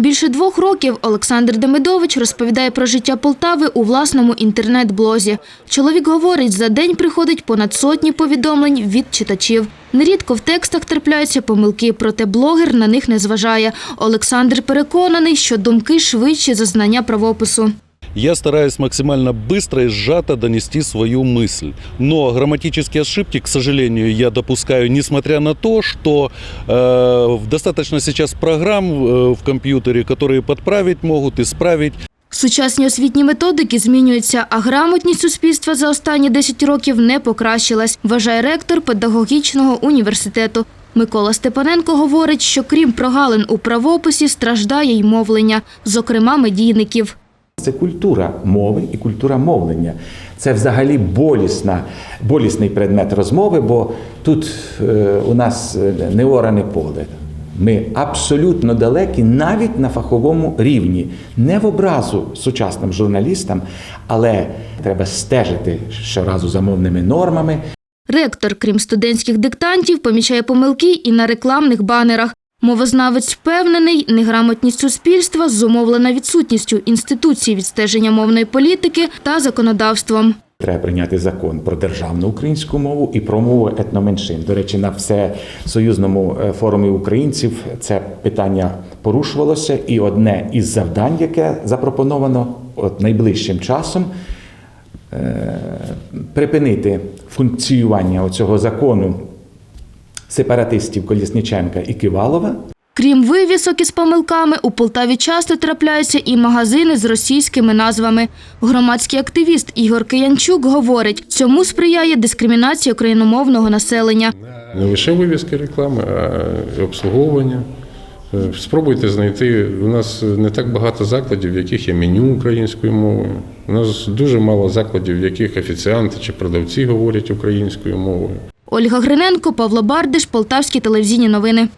Більше двох років Олександр Демидович розповідає про життя Полтави у власному інтернет-блозі. Чоловік говорить, за день приходить понад сотні повідомлень від читачів. Нерідко в текстах трапляються помилки, проте блогер на них не зважає. Олександр переконаний, що думки швидші за знання правопису. Я стараюсь максимально быстро и сжато донести свою мысль. Но грамматические ошибки, к сожалению, я допускаю, несмотря на то, что э, достаточно сейчас программ э, в компьютере, которые подправить могут, исправить. Сучасні освітні методики змінюються, а грамотність суспільства за останні 10 років не покращилась, вважає ректор педагогічного університету. Микола Степаненко говорить, що крім прогалин у правописі страждає й мовлення, зокрема медійників. Це культура мови і культура мовлення. Це взагалі болісна, болісний предмет розмови, бо тут е, у нас е, не оране поле. Ми абсолютно далекі навіть на фаховому рівні, не в образу сучасним журналістам, але треба стежити щоразу за мовними нормами, Ректор, крім студентських диктантів, помічає помилки і на рекламних банерах. Мовознавець впевнений, неграмотність суспільства зумовлена відсутністю інституцій відстеження мовної політики та законодавством. Треба прийняти закон про державну українську мову і про мову етноменшин. До речі, на всесоюзному е, форумі українців це питання порушувалося, і одне із завдань, яке запропоновано от найближчим часом, е, припинити функціювання цього закону сепаратистів Колісніченка і Кивалова. Крім вивісок із помилками, у Полтаві часто трапляються і магазини з російськими назвами. Громадський активіст Ігор Киянчук говорить, цьому сприяє дискримінація україномовного населення. Не лише вивіски реклами, а й обслуговування. Е, Спробуйте знайти. У нас не так багато закладів, в яких є меню українською мовою. У нас дуже мало закладів, в яких офіціанти чи продавці говорять українською мовою. Ольга Гриненко, Павло Бардиш, Полтавські телевізійні новини.